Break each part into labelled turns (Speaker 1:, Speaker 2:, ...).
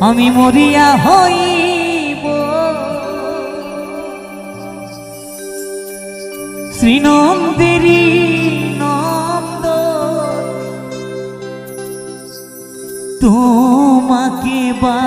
Speaker 1: আমি মরিয়া হইব। শ্রীনন্দেরী নন্দ তোমাকে বা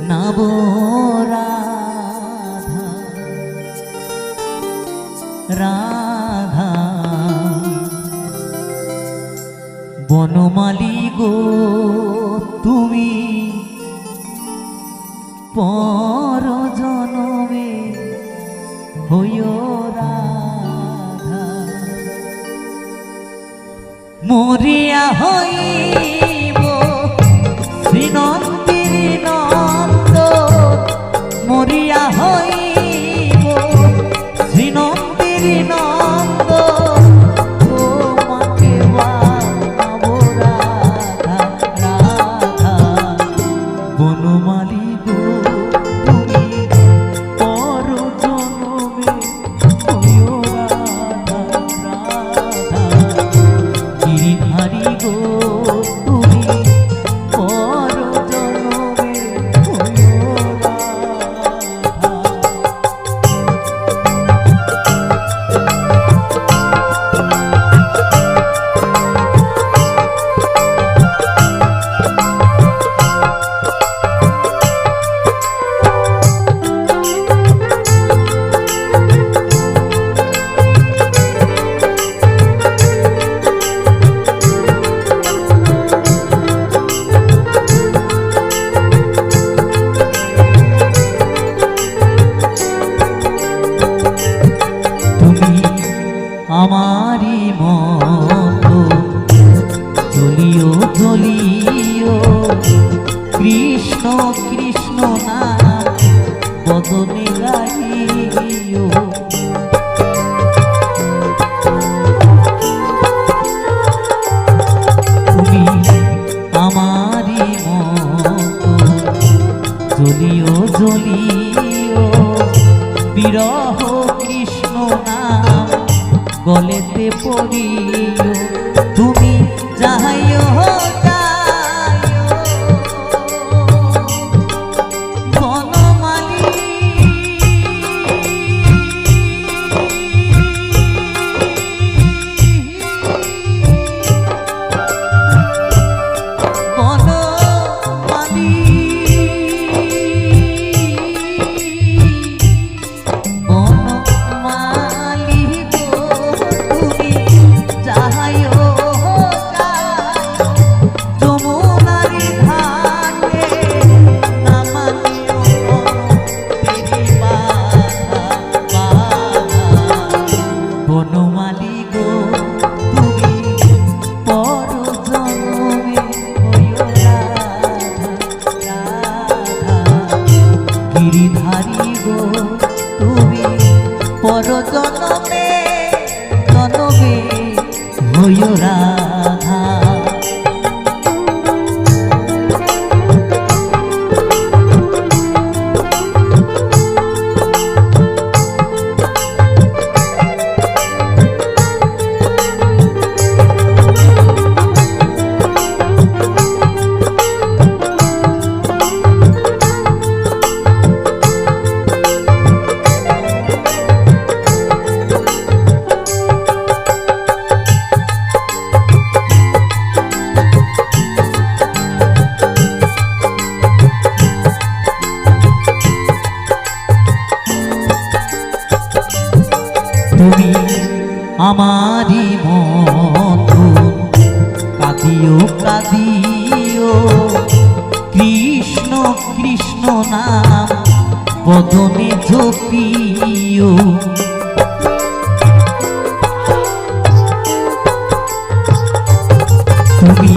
Speaker 1: নবরাধা। রাধা বনমালী গো তুমি পর জনমে হইও রাধা। মরিয়া হইব কৃষ্ণ কৃষ্ণ নাম। তুমি পর জনমে জনমে কাঁদিও কৃষ্ণ কৃষ্ণ নাম, বদনে জপিও তুমি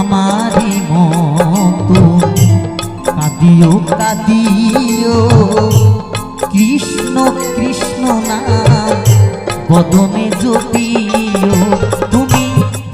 Speaker 1: আমারই মতো, কাঁদিও কাঁদিও। কৃষ্ণ কৃষ্ণ নাম, বদনে জপিও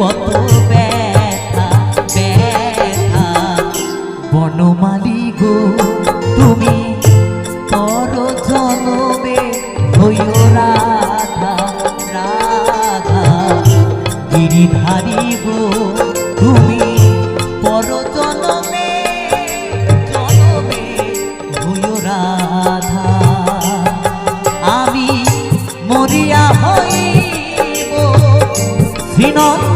Speaker 1: কত ব্যথা ব্যথা। বনমালী গো, তুমি পর জনমে হইও রাধা রাধা। গিরিধারী গো, তুমি পর জনমে জনমে হইও রাধা। আমি মরিয়া হই শ্রীনন্দ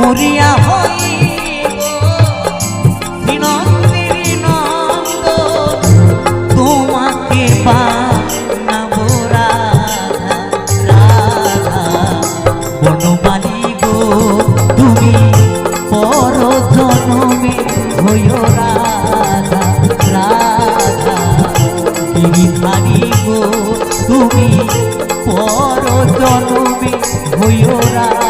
Speaker 1: মরিয়া নন্দ তোমাকে গো তুমি পর জনমে হইও রাধা।